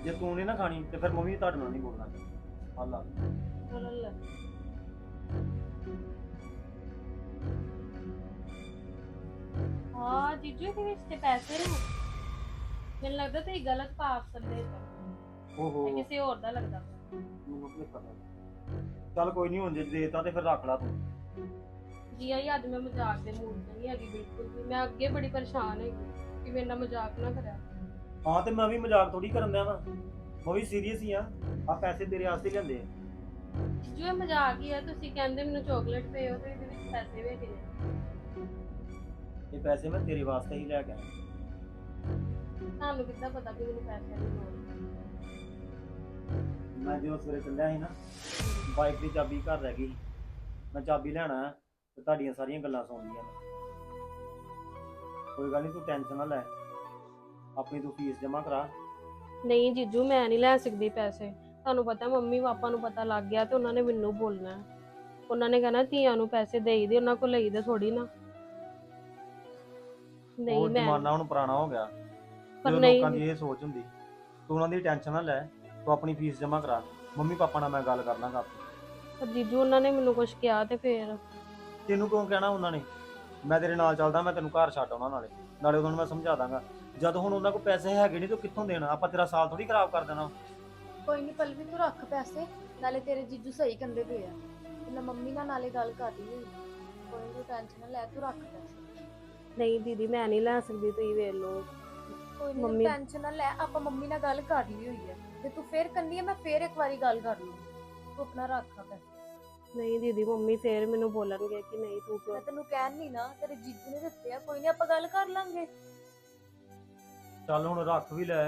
ਜੇ ਤੂੰ ਨਹੀਂ ਨਾ ਖਾਣੀ ਤੇ ਫਿਰ ਮੰਮੀ ਤੁਹਾਡੇ ਨਾਲ ਨਹੀਂ ਬੋਲਣਾ। ਲੈ ਹਾਂ ਜੀਜੂ ਇਹਦੇ ਵਿੱਚ ਤੇ ਪੈਸੇ ਨੇ। ਮੈਨੂੰ ਲੱਗਦਾ ਤੇ ਗਲਤ ਪਾਰਸਲ ਦੇ ਦਿੱਤਾ ਓਹੋ। ਇਹ ਕਿਸੇ ਹੋਰ ਦਾ ਲੱਗਦਾ। ਮੈਨੂੰ ਕੀ ਪਤਾ। ਚੱਲ ਕੋਈ ਨਹੀਂ ਹੁਣ ਜੇ ਦੇਤਾ ਤੇ ਫਿਰ ਰੱਖ ਲਾ ਤੂੰ। ਜੀ ਆਈ ਅੱਜ ਮੈਂ ਮਜ਼ਾਕ ਦੇ ਮੂਡ ਨਹੀਂ ਹੈਗੀ ਬਿਲਕੁਲ ਵੀ। ਮੈਂ ਅੱਗੇ ਬੜੀ ਪਰੇਸ਼ਾਨ ਹੈਗੀ ਕਿ ਮੇਰੇ ਨਾਲ ਮਜ਼ਾਕ ਨਾ ਕਰਿਆ। ਹਾਂ ਤੇ ਮੈਂ ਵੀ ਮਜ਼ਾਕ ਥੋੜੀ ਕਰਨ ਦਿਆ ਵਾਂ। ਮੈਂ ਵੀ ਸੀਰੀਅਸ ਹੀ ਆ। ਆ ਪੈਸੇ ਤੇਰੇ ਵਾਸਤੇ ਲਿਆਂਦੇ ਆ। ਜੋ ਇਹ ਮਜ਼ਾਕ ਹੀ ਆ ਤੁਸੀਂ ਕਹਿੰਦੇ ਮੈਨੂੰ ਚਾਕਲੇਟ ਪੇ ਹੋ ਤੇ ਇਹਦੇ ਵਿੱਚ ਪੈਸੇ ਵੀ ਹੈਗੇ ਨੇ। ਇਹ ਪੈਸੇ ਮੈਂ ਤੇਰੇ ਵਾਸਤੇ ਹੀ ਲੈ ਕੇ ਆਇਆ। ਤੁਹਾਨੂੰ ਕਿੱਦਾਂ ਪਤਾ ਕਿ ਮੈਨੂੰ ਪੈਸੇ ਦੀ ਲੋੜ ਹੈ? ਮੈਂ ਜਦੋਂ ਸਵੇਰੇ ਚੱਲਿਆ ਸੀ ਨਾ ਬਾਈਕ ਦੀ ਚਾਬੀ ਘਰ ਰਹਿ ਗਈ ਮੈਂ ਚਾਬੀ ਲੈਣਾ ਹੈ ਤੇ ਤੁਹਾਡੀਆਂ ਸਾਰੀਆਂ ਗੱਲਾਂ ਸੁਣਨੀਆਂ ਨੇ। ਕੋਈ ਗੱਲ ਨਹੀਂ ਤੂੰ ਟੈਨਸ਼ਨ ਨਾ ਲੈ। ਆਪਣੀ ਤੂੰ ਫੀਸ ਜਮ੍ਹਾਂ ਕਰਾ। ਨਹੀਂ ਜੀਜੂ ਮੈਂ ਨਹੀਂ ਲੈ ਸਕਦੀ ਪੈਸੇ। ਤੁਹਾਨੂੰ ਪਤਾ ਮੰਮੀ ਪਾਪਾ ਨੂੰ ਪਤਾ ਲੱਗ ਗਿਆ ਤੇ ਉਹਨਾਂ ਨੇ ਮੈਨੂੰ ਬੋਲਣਾ। ਹੈ। ਉਹਨਾਂ ਨੇ ਕਹਿਣਾ ਧੀਆਂ ਨੂੰ ਪੈਸੇ ਦੇਈ ਦੇ ਉਹਨਾਂ ਕੋਲ ਲਈ ਦੇ ਥੋੜੀ ਨਾ। ਨਹੀਂ ਉਹ ਮੈਂ ਜ਼ਮਾਨਾ ਹੁਣ ਪੁਰਾਣਾ ਹੋ ਗਿਆ। ਪਰ ਜਦੋਂ ਨਹੀਂ ਲੋਕਾਂ ਦੀ ਇਹ ਸੋਚ ਹੁੰਦੀ ਤੂੰ ਉਹਨਾਂ ਦੀ ਟੈਨਸ਼ਨ ਨਾ ਲੈ ਤੂੰ ਆਪਣੀ ਫੀਸ ਜਮ੍ਹਾਂ ਕਰਾ। ਮੰਮੀ ਪਾਪਾ ਨਾਲ ਮੈਂ ਗੱਲ ਕਰ ਲਾਂਗਾ ਆਪੇ ਪਰ ਜੀਜੂ ਉਹਨਾਂ ਨੇ ਮੈਨੂੰ ਕੁਝ ਕਿਹਾ ਤੇ ਫੇਰ। ਤੈਨੂੰ ਕਿਉਂ ਕਹਿਣਾ ਉਹਨਾਂ ਨੇ? ਮੈਂ ਤੇਰੇ ਨਾਲ ਚੱਲਦਾ ਮੈਂ ਤੈਨੂੰ ਘਰ ਛੱਡ ਆਉਣਾ ਨਾਲੇ। ਨਾਲੇ ਉਹਨਾਂ ਨੂੰ ਮੈਂ ਸਮਝਾ ਦਾਂਗਾ। ਜਦ ਹੁਣ ਉਹਨਾਂ ਕੋਲ ਪੈਸੇ ਹੈਗੇ ਨਹੀਂ ਤੂੰ ਕਿੱਥੋਂ ਦੇਣਾ? ਆਪਾਂ ਤੇਰਾ ਸਾਲ ਥੋੜੀ ਖਰਾਬ ਕਰ ਦੇਣਾ। ਕੋਈ ਨਹੀਂ ਪਲਵੀ ਤੂੰ ਰੱਖ ਪੈਸੇ ਨਾਲੇ ਤੇਰੇ ਜੀਜੂ ਸਹੀ ਕੰਦੇ ਪਏ ਆ। ਤੇ ਮੈਂ ਮੰਮੀ ਨਾਲ ਨਾਲੇ ਗੱਲ ਕਰ ਲਈ ਹੋਈ। ਆ। ਕੋਈ ਨਹੀਂ ਟੈਨਸ਼ਨ ਨਾ ਲੈ ਤੂੰ ਰੱਖ ਪੈਸੇ। ਨਹੀਂ ਦੀਦੀ ਮੈਂ ਨਹੀਂ ਲੈ ਸਕਦੀ ਤੁਸੀਂ ਵੇਖ ਲਓ। ਕੋਈ ਨਹੀਂ ਮੰਮੀ- ਟੈਨਸ਼ਨ ਨਾ ਲੈ ਆਪਾਂ ਮੰਮੀ ਨਾਲ ਗੱਲ ਕਰ ਲਈ ਹੋਈ ਹੈ ਤੇ ਤੂੰ ਫੇਰ ਕੰਨੀ ਹੈ ਮੈਂ ਫੇਰ ਇੱਕ ਵਾਰੀ ਗੱਲ ਕਰ ਲੂੰਗੀ ਤੂੰ ਆਪਣਾ ਰੱਖ ਆ ਪੈਸੇ। ਨਹੀਂ ਦੀਦੀ ਮੰਮੀ ਫੇਰ ਮੈਨੂੰ ਬੋਲਣਗੇ ਕਿ ਨਹੀਂ ਤੂੰ ਕਿਉਂ ਮੈਂ ਤੈਨੂੰ ਕਹਿਣ ਨਹੀਂ ਨਾ ਤੇਰੇ ਜੀਜੂ ਨੇ ਦਿੱਤੇ ਆ। ਕੋਈ ਨਹੀਂ ਆਪਾਂ ਗੱਲ ਕਰ ਲਾਂਗੇ। ਚੱਲ ਹੁਣ ਰੱਖ ਵੀ ਲੈ।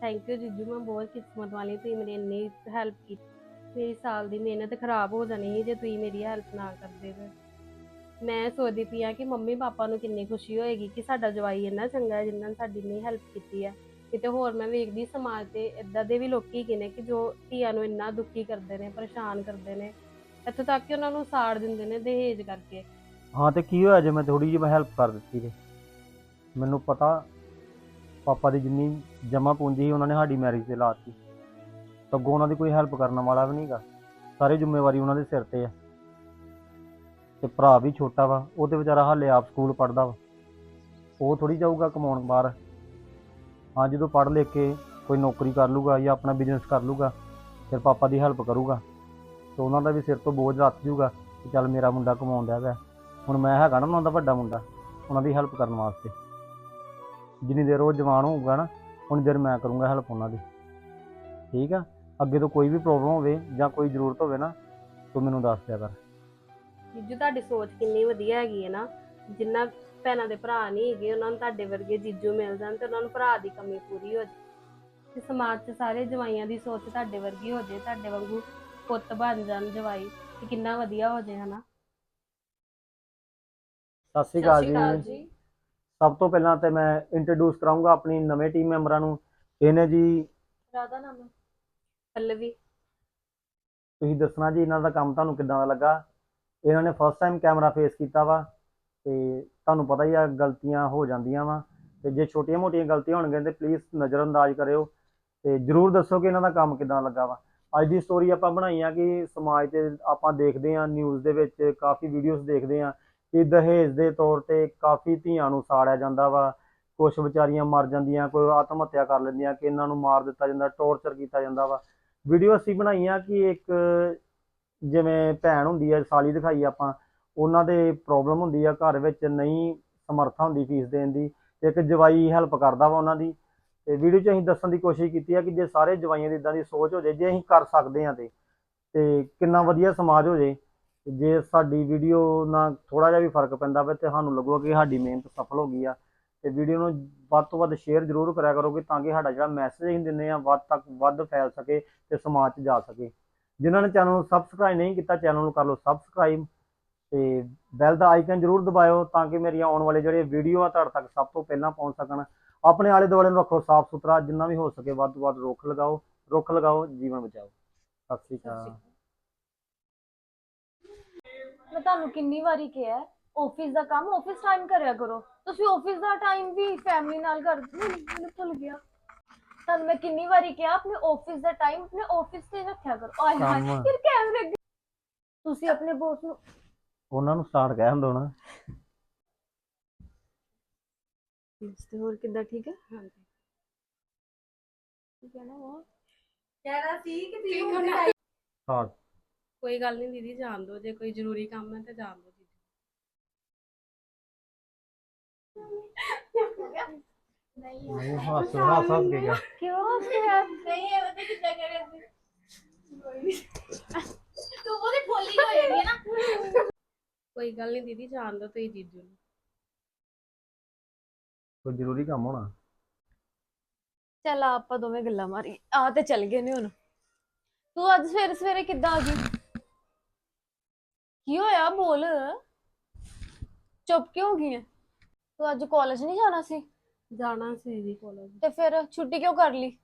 ਥੈਂਕ ਯੂ ਜੀਜੂ ਮੈਂ ਬਹੁਤ ਕਿਸਮਤ ਵਾਲੀ ਤੁਸੀਂ ਮੇਰੀ ਇੰਨੀ ਹੈਲਪ ਕੀਤੀ। ਮੇਰੀ ਸਾਲ ਦੀ ਮਿਹਨਤ ਖਰਾਬ ਹੋ ਜਾਣੀ ਸੀ ਜੇ ਤੁਸੀਂ ਮੇਰੀ ਹੈਲਪ ਨਾ ਕਰਦੇ ਤੇ। ਮੈਂ ਸੋਚਦੀ ਪਈ ਆ ਕਿ ਮੰਮੀ ਪਾਪਾ ਨੂੰ ਕਿੰਨੀ ਖੁਸ਼ੀ ਹੋਏਗੀ ਕਿ ਸਾਡਾ ਜਵਾਈ ਇੰਨਾ ਚੰਗਾ ਹੈ ਜਿਨ੍ਹਾਂ ਨੇ ਸਾਡੀ ਇੰਨੀ ਹੈਲਪ ਕੀਤੀ ਹੈ। ਕਿਤੇ ਹੋਰ ਮੈਂ ਵੇਖਦੀ ਸਮਾਜ ਤੇ ਇਦਾਂ ਦੇ ਵੀ ਲੋਕੀ ਹੈਗੇ ਨੇ ਕਿ ਜੋ ਧੀਆਂ ਨੂੰ ਇੰਨਾ ਦੁਖੀ ਕਰਦੇ ਨੇ ਪਰੇਸ਼ਾਨ ਕਰਦੇ ਨੇ ਇੱਥੋਂ ਤੱਕ ਕਿ ਉਹਨਾਂ ਨੂੰ ਸਾੜ ਦਿੰਦੇ ਨੇ ਦਹੇਜ ਕਰਕੇ। ਹਾਂ ਤੇ ਕੀ ਹੋਇਆ ਜੇ ਮੈਂ ਥੋੜੀ ਜਿਹੀ ਮੈਂ ਹੈਲਪ ਕਰ ਦਿੱਤੀ ਤੇ ਮੈਨੂੰ ਪਤਾ ਪਾਪਾ ਦੀ ਜਿੰਨੀ ਜਮਾ ਪੂੰਜੀ ਸੀ, ਉਹਨਾਂ ਨੇ ਸਾਡੀ ਮੈਰਿਜ ਤੇ ਲਾਤੀ ਅੱਗੋਂ ਉਹਨਾਂ ਦੀ ਕੋਈ ਹੈਲਪ ਕਰਨ ਵਾਲਾ ਵੀ ਨਹੀਂਗਾ। ਸਾਰੇ ਜ਼ਿੰਮੇਵਾਰੀ ਉਹਨਾਂ ਦੇ ਸਿਰ ਤੇ ਆ। ਤੇ ਭਰਾ ਵੀ ਛੋਟਾ ਵਾ, ਉਹ ਤੇ ਵਿਚਾਰਾ ਹਾਲੇ ਆਪ ਸਕੂਲ ਪੜਦਾ ਵਾ। ਉਹ ਥੋੜੀ ਜਾਊਗਾ ਕਮਾਉਣ ਬਾਹਰ। ਹਾਂ, ਜਦੋਂ ਪੜ੍ਹ ਲਿਖ ਕੇ ਕੋਈ ਨੌਕਰੀ ਕਰ ਲੂਗਾ ਜਾਂ ਆਪਣਾ ਬਿਜ਼ਨਸ ਕਰ ਲੂਗਾ ਫਿਰ ਪਾਪਾ ਦੀ ਹੈਲਪ ਕਰੂਗਾ। ਤੇ ਉਹਨਾਂ ਦਾ ਵੀ ਸਿਰ ਤੋਂ ਬੋਝ ਲੱਥ ਜੂਗਾ ਕਿ ਚੱਲ ਮੇਰਾ ਮੁੰਡਾ ਕਮਾਉਂਦਾ ਹੈਗਾ ਹੁਣ ਮੈਂ ਹੈਗਾ ਨਾ ਉਹਨਾਂ ਦਾ ਵੱਡਾ ਮੁੰਡਾ, ਉਹਨਾਂ ਦੀ ਹੈਲਪ ਕਰਨ ਵਾਸਤੇ। ਜਿੰਨੀ ਦੇਰ ਉਹ ਜਵਾਨ ਹੋਊਗਾ ਨਾ ਉਨੀ ਦੇਰ ਮੈਂ ਕਰੂੰਗਾ ਹੈਲਪ ਉਹਨਾਂ ਦੀ। ਠੀਕ ਆ? ਅੱਗੇ ਤੋਂ ਕੋਈ ਵੀ ਪ੍ਰੋਬਲਮ ਹੋਵੇ ਜਾਂ ਕੋਈ ਜ਼ਰੂਰਤ ਹੋਵੇ ਨਾ ਤੂੰ ਮੈਨੂੰ ਦੱਸ ਦਿਆ ਕਰ। ਜੀਜੂ ਤੁਹਾਡੀ ਸੋਚ ਕਿੰਨੀ ਵਧੀਆ ਹੈਗੀ ਹੈ ਨਾ। ਜਿੰਨਾ ਭੈਣਾਂ ਦੇ ਭਰਾ ਨਹੀਂ ਹੈਗੇ ਉਹਨਾਂ ਨੂੰ ਤੁਹਾਡੇ ਵਰਗੇ ਜੀਜੂ ਮਿਲ ਜਾਣ ਤੇ ਉਹਨਾਂ ਨੂੰ ਭਰਾ ਦੀ ਕਮੀ ਪੂਰੀ ਹੋ ਜਾਏ। ਤੇ ਸਮਾਜ 'ਚ ਸਾਰੇ ਜਵਾਈਆਂ ਦੀ ਸੋਚ ਤੁਹਾਡੇ ਵਰਗੀ ਹੋ ਜਾਏ ਤੁਹਾਡੇ ਵਾਂਗੂ ਪੁੱਤ ਬਣ ਜਾਣ ਜਵਾਈ ਤੇ ਕਿੰਨਾ ਵਧੀਆ ਹੋ ਜਾਏ ਹਨਾ। ਸਤਿ ਸ਼੍ਰੀ ਅਕਾਲ ਜੀ। ਸਭ ਤੋਂ ਪਹਿਲਾਂ ਤੇ ਮੈਂ ਇੰਟਰੋਡਿਊਸ ਕਰਾਉਂਗਾ ਆਪਣੀ ਨਵੇਂ ਟੀਮ ਮੈਂਬਰਾਂ ਨੂੰ। ਇਹਨੇ ਜੀ ਰਾਧਾ ਨਾਮ ਪੱਲਵੀ। ਤੁਸੀਂ ਦੱਸਣਾ ਜੀ ਇਹਨਾਂ ਦਾ ਕੰਮ ਤੁਹਾਨੂੰ ਕਿੱਦਾਂ ਦਾ ਲੱਗਾ? ਇਹਨਾਂ ਨੇ ਫਸਟ ਟਾਈਮ ਕੈਮਰਾ ਫੇਸ ਕੀਤਾ ਵਾ ਤੇ ਤੁਹਾਨੂੰ ਪਤਾ ਹੀ ਆ ਗਲਤੀਆਂ ਹੋ ਜਾਂਦੀਆਂ ਵਾ। ਤੇ ਜੇ ਛੋਟੀਆਂ-ਮੋਟੀਆਂ ਗਲਤੀਆਂ ਹੋਣਗੀਆਂ ਤੇ ਪਲੀਜ਼ ਨਜ਼ਰਅੰਦਾਜ਼ ਕਰਿਓ ਤੇ ਜਰੂਰ ਦੱਸੋ ਕਿ ਇਹਨਾਂ ਦਾ ਕੰਮ ਕਿੱਦਾਂ ਲੱਗਾ ਵਾ। ਅੱਜ ਦੀ ਸਟੋਰੀ ਆਪਾਂ ਬਣਾਈ ਆ ਕਿ ਸਮਾਜ ਤੇ ਆਪਾਂ ਦੇਖਦੇ ਆ ਨਿਊਜ਼ ਦੇ ਵਿੱਚ ਕਾਫੀ ਵੀਡੀਓਜ਼ ਦੇਖਦੇ ਆ। ਕਿ ਦਹੇਜ ਦੇ ਤੌਰ ਤੇ ਕਾਫੀ ਧੀਆਂ ਨੂੰ ਸਾੜਿਆ ਜਾਂਦਾ ਵਾ। ਕੁਝ ਵਿਚਾਰੀਆਂ ਮਰ ਜਾਂਦੀਆਂ, ਕੋਈ ਆਤਮ ਹੱਤਿਆ ਕਰ ਲੈਂਦੀਆਂ ਕਿ ਇਹਨਾਂ ਨੂੰ ਮਾਰ ਦਿੱਤਾ ਜਾਂਦਾ, ਟੌਰਚਰ ਕੀਤਾ ਜਾਂਦਾ ਵਾ। ਵੀਡੀਓ ਅਸੀਂ ਬਣਾਈਆਂ ਕਿ ਇੱਕ ਜਿਵੇਂ ਭੈਣ ਹੁੰਦੀ ਹੈ ਸਾਲੀ ਦਿਖਾਈ ਆਪਾਂ, ਉਹਨਾਂ ਦੇ ਪ੍ਰੋਬਲਮ ਹੁੰਦੀ ਆ, ਘਰ ਵਿੱਚ ਨਹੀਂ ਸਮਰੱਥਾ ਹੁੰਦੀ ਫੀਸ ਦੇਣ ਦੀ, ਇੱਕ ਜਵਾਈ ਹੈਲਪ ਕਰਦਾ ਵਾ ਉਹਨਾਂ ਦੀ। ਤੇ ਵੀਡੀਓ 'ਚ ਅਸੀਂ ਦੱਸਣ ਦੀ ਕੋਸ਼ਿਸ਼ ਕੀਤੀ ਆ ਕਿ ਜੇ ਸਾਰੇ ਜਵਾਈਆਂ ਦੀ ਇਦਾਂ ਦੀ ਸੋਚ ਹੋ ਜਾਏ ਜੇ ਅਸੀਂ ਕਰ ਸਕਦੇ ਆ ਤੇ ਤੇ ਕਿੰਨਾ ਵਧੀਆ ਸਮਾਜ ਹੋ ਜਾਏ ਜੇ ਸਾਡੀ ਵੀਡੀਓ ਨਾਲ ਥੋੜਾ ਜਿਹਾ ਵੀ ਫ਼ਰਕ ਪੈਂਦਾ ਵਾ ਤੇ ਸਾਨੂੰ ਲੱਗੂਗਾ ਕਿ ਸਾਡੀ ਮਿਹਨਤ ਸਫਲ ਹੋ ਗਈ ਆ। ਤੇ ਵੀਡੀਓ ਨੂੰ ਵੱਧ ਤੋਂ ਵੱਧ ਸ਼ੇਅਰ ਜ਼ਰੂਰ ਕਰਿਆ ਕਰੋਗੇ ਤਾਂ ਕਿ ਸਾਡਾ ਜਿਹੜਾ ਮੈਸੇਜ ਅਸੀਂ ਦਿੰਦੇ ਆ ਵੱਧ ਤੱਕ ਵੱਧ ਫੈਲ ਸਕੇ ਤੇ ਸਮਾਜ 'ਚ ਜਾ ਸਕੇ। ਜਿਨ੍ਹਾਂ ਨੇ ਚੈਨਲ ਨੂੰ ਸਬਸਕ੍ਰਾਈਬ ਨਹੀਂ ਕੀਤਾ ਚੈਨਲ ਨੂੰ ਕਰ ਲਓ ਸਬਸਕ੍ਰਾਈਬ ਤੇ ਬੈਲ ਦਾ ਆਈਕਨ ਜ਼ਰੂਰ ਦਬਾਇਓ ਤਾਂ ਕਿ ਮੇਰੀਆਂ ਆਉਣ ਵਾਲੇ ਜਿਹੜੇ ਵੀਡੀਓ ਆ ਤੁਹਾਡੇ ਤੱਕ ਸਭ ਤੋਂ ਪਹਿਲਾਂ ਪਹੁੰਚ ਸਕਣ। ਆਪਣੇ ਆਲੇ ਦੁਆਲੇ ਨੂੰ ਰੱਖੋ ਸਾਫ਼ ਸੁਥਰਾ, ਜਿੰਨਾ ਵੀ ਹੋ ਸਕੇ ਵੱਧ ਤੋਂ ਵੱਧ ਰੁੱਖ ਲਗਾਓ ਰੁੱਖ ਲਗਾਓ, ਜੀਵਨ ਬਚਾਓ। ਸਤਿ ਸ਼੍ਰੀ ਅਕਾਲ। ਮੈਂ ਤੁਹਾਨੂੰ ਕਿੰਨੀ ਵਾਰੀ ਕਿਹਾ ਆਫਿਸ ਦਾ ਕੰਮ ਆਫਿਸ ਟਾਈਮ ਕਰਿਆ ਕਰੋ। ਤੁਸੀਂ ਆਫਿਸ ਦਾ ਟਾਈਮ ਵੀ ਫੈਮਿਲੀ ਨਾਲ ਕਰ ਮੈਨੂੰ ਭੁੱਲ ਗਿਆ। ਤੁਹਾਨੂੰ ਮੈਂ ਕਿੰਨੀ ਵਾਰੀ ਕਿਹਾ ਆਪਣੇ ਆਫਿਸ ਦਾ ਟਾਈਮ ਆਪਣੇ ਆਫਿਸ ਤੇ ਰੱਖਿਆ ਕਰੋ। ਆਏ ਹਾਏ ਕੰਮ। ਫਿਰ ਕੈਮਰੇ ਅੱਗੇ- ਤੁਸੀਂ ਆਪਣੇ ਬੋਸ ਨੂੰ ਉਹਨਾਂ ਨੂੰ ਸਟਾਰਟ ਕਹਿ ਹੁੰਦੋ ਨਾ। ਤੇ ਹੋਰ ਕਿੱਦਾਂ ਠੀਕ ਹੈ? ਹਾਂਜੀ। ਕੀ ਕਹਿਣਾ ਵਾ ਕਹਿਣਾ ਸੀ ਕਿ ਤੁਸੀਂ ਹੁਣ ਕੋਈ ਗੱਲ ਨਹੀਂ ਦੀਦੀ ਜਾਣ ਦਿਓ ਜੇ ਕੋਈ ਜ਼ਰੂਰੀ ਕੰਮ ਹੈ ਤਾਂ ਜਾਣ ਦਿਓ ਦੀਦੀ। ਨਹੀਂ ਹੱਸ ਹੱਸ ਹੱਸ ਕੇ ਗਿਆ। ਕਿਉਂ ਹੱਸਿਆ ਨਹੀਂ ਇਹ ਪਤਾ ਕਿੱਦਾਂ ਕਰੇ ਤੂੰ ਉਹਦੇ ਫੋਲੀ ਹੋ ਜਾਣੀ ਹੈ ਨਾ। ਕੋਈ ਗੱਲ ਨਹੀਂ ਦੀਦੀ ਜਾਣ ਦੋ ਤੁਸੀਂ ਜੀਜੂ ਨੂੰ। ਕੋਈ ਜ਼ਰੂਰੀ ਕੰਮ ਹੋਣਾ? ਚੱਲ ਆਪਾਂ ਦੋਵੇਂ ਗੱਲਾਂ ਮਾਰੀ ਆ ਤੇ ਚੱਲ ਗਏ ਨੇ ਹੁਣ। ਤੂੰ ਅੱਜ ਸਵੇਰੇ ਸਵੇਰੇ ਕਿੱਦਾਂ ਆ ਗਈ? ਕੀ ਹੋਇਆ ਬੋਲ ਚੁੱਪ ਕਿਉਂ ਹੋ ਗਈ ਹੈ ਤੂੰ ਅੱਜ ਕਾਲਜ ਨਹੀਂ ਜਾਣਾ ਸੀ ਜਾਣਾ ਸੀ ਦੀਦੀ ਕਾਲਜ ਤੇ ਫਿਰ ਛੁੱਟੀ ਕਿਉਂ ਕਰ ਲਈ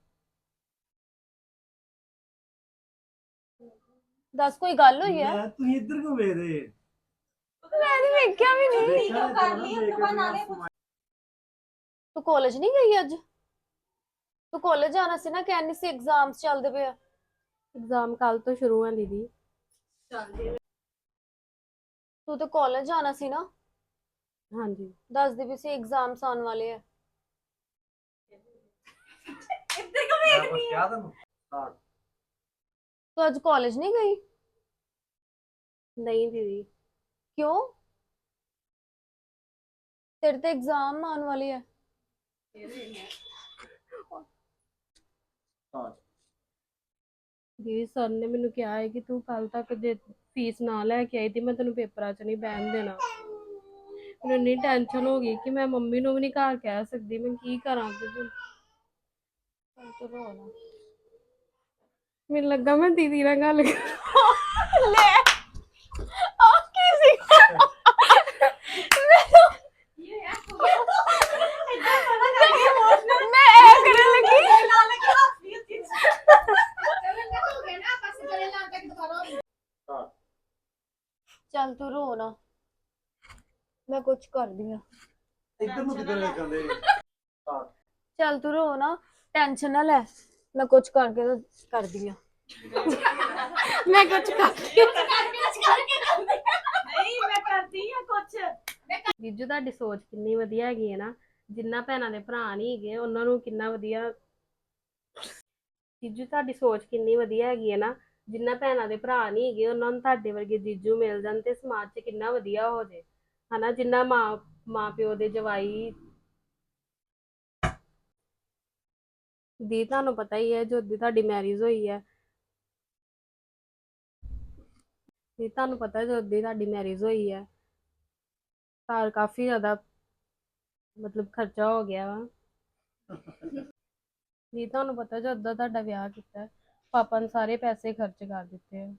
ਦੱਸ ਕੋਈ ਗੱਲ ਹੋਈ ਹੈ ਤੁਸੀਂ ਇੱਧਰ ਕਿਉਂ ਵੇਖਦੇ ਮੈਂ ਨਹੀਂ ਵੇਖਿਆ ਵੀ ਨਹੀਂ ਕਿਉਂ ਕਰ ਲਈ ਉਸ ਤੋਂ ਬਾਅਦ ਨਾਲੇ ਤੂੰ ਕਾਲਜ ਨਹੀਂ ਗਈ ਅੱਜ ਤੂੰ ਕਾਲਜ ਜਾਣਾ ਸੀ ਨਾ ਕਹਿੰਦੀ ਸੀ ਐਗਜ਼ਾਮਸ ਚੱਲਦੇ ਪਏ ਆ ਐਗਜ਼ਾਮ ਕੱਲ ਤੋਂ ਸ਼ੁਰੂ ਹੈ ਦੀਦੀ ਤੂੰ ਤਾਂ ਕਾਲਜ ਜਾਣਾ ਸੀ ਨਾ? ਹਾਂਜੀ। ਦੱਸਦੀ ਵੀ ਸੀ ਐਗਜ਼ਾਮਸ ਆਉਣ ਵਾਲੇ ਆ। ਇੱਧਰ ਕਿਉਂ ਮੈਂ ਵੇਖਦੀ ਕੁਝ ਹੈ ਕਿਹਾ ਤੈਨੂੰ? ਤੂੰ ਅੱਜ ਕਾਲਜ ਨਹੀਂ ਗਈ? ਨਹੀਂ ਦੀਦੀ। ਕਿਉਂ? ਤੇਰੇ ਤੇ ਐਗਜ਼ਾਮ ਆਉਣ ਵਾਲੇ ਆ। ਦੀਦੀ ਸਰ ਨੇ ਮੈਨੂੰ ਕਿਹਾ ਹੈ ਕਿ ਤੂੰ ਕੱਲ ਤੱਕ ਜੇ ਫੀਸ ਨਾ ਲੈ ਕੇ ਆਈ ਤੇ, ਮੈਂ ਤੈਨੂੰ ਪੇਪਰਾਂ 'ਚ ਨਹੀਂ ਬਹਿਣ ਦੇਣਾ। ਮੈਨੂੰ ਇੰਨੀ ਟੈਨਸ਼ਨ ਹੋ ਗਈ ਕਿ ਮੈਂ ਮੰਮੀ ਨੂੰ ਵੀ ਨਹੀਂ ਘਰ ਕਹਿ ਸਕਦੀ, ਮੈਂ ਕੀ ਕਰਾਂ ਦੀਦੀ ਮੈਨੂੰ ਲੱਗਾ ਮੈਂ ਦੀਦੀ ਨਾਲ ਗੱਲ ਕਰ ਲੈ ਆ ਕੀ ਸੀ ਮੈਨੂੰ ਇੱਦਾਂ ਪਤਾ ਕਰਕੇ ਇਮੋਸ਼ਨਲ ਮੈਂ ਇਹ ਕਰਨ ਲੱਗੀ ਨਾਲ ਲੱਗੀ ਹੱਸਦੀ ਹੁੰਦੀ ਚੱਲ ਤੂੰ ਰੋ ਨਾ। ਮੈਂ ਕੁਝ ਕਰਦੀ ਆ। ਇੱਧਰ ਨੂੰ ਕਿੱਧਰ ਵੇਖਦੇ ਚੱਲ ਤੂੰ ਰੋ ਨਾ ਟੈਨਸ਼ਨ ਨਾ ਲੈ। ਮੈਂ ਕੁਝ ਕਰਕੇ ਤਾਂ ਕਰਦੀ ਆ। ਮੈਂ ਕੁਝ ਕਰ ਨਹੀਂ ਮੈਂ ਕਰਦੀ ਆ ਕੁਛ। ਜੀਜੂ ਤੁਹਾਡੀ ਸੋਚ ਕਿੰਨੀ ਵਧੀਆ ਹੈਗੀ ਹੈ ਨਾ। ਜਿੰਨਾ ਭੈਣਾਂ ਦੇ ਭਰਾ ਨਹੀਂ ਹੈਗੇ ਉਹਨਾਂ ਨੂੰ ਕਿੰਨਾ ਵਧੀਆ ਜੀਜੂ ਤੁਹਾਡੀ ਸੋਚ ਕਿੰਨੀ ਵਧੀਆ ਹੈਗੀ ਹੈ ਨਾ। ਜਿੰਨਾ ਭੈਣਾਂ ਦੇ ਭਰਾ ਨਹੀਂ ਹੈਗੇ ਉਹਨਾਂ ਨੂੰ ਤੁਹਾਡੇ ਵਰਗੇ ਜੀਜੂ ਮਿਲ ਜਾਣ ਤੇ ਸਮਾਜ 'ਚ ਕਿੰਨਾ ਵਧੀਆ ਹੋ ਜੇ। ਹਨਾ ਜਿੰਨਾ ਮਾਂ ਮਾਂ ਪਿਓ ਦੇ ਜਵਾਈ ਦੀ ਤੁਹਾਨੂੰ ਪਤਾ ਹੀ ਹੈ ਜੋ ਦੀ ਤੁਹਾਡੀ ਮੈਰਿਜ ਹੋਈ ਹੈ। ਦੀ ਤੁਹਾਨੂੰ ਪਤਾ ਜੋ ਦੀ ਤੁਹਾਡੀ ਮੈਰਿਜ ਹੋਈ ਹੈ। ਘਰ ਕਾਫੀ ਜ਼ਿਆਦਾ ਮਤਲਬ ਖਰਚਾ ਹੋ ਗਿਆ ਵਾ। ਜੀ ਤੁਹਾਨੂੰ ਪਤਾ ਜਦੋਂ ਤੁਹਾਡਾ ਵਿਆਹ ਕੀਤਾ। ਪਾਪਾ ਨੇ ਸਾਰੇ ਪੈਸੇ ਖਰਚ ਕਰ ਦਿੱਤੇ ਆ।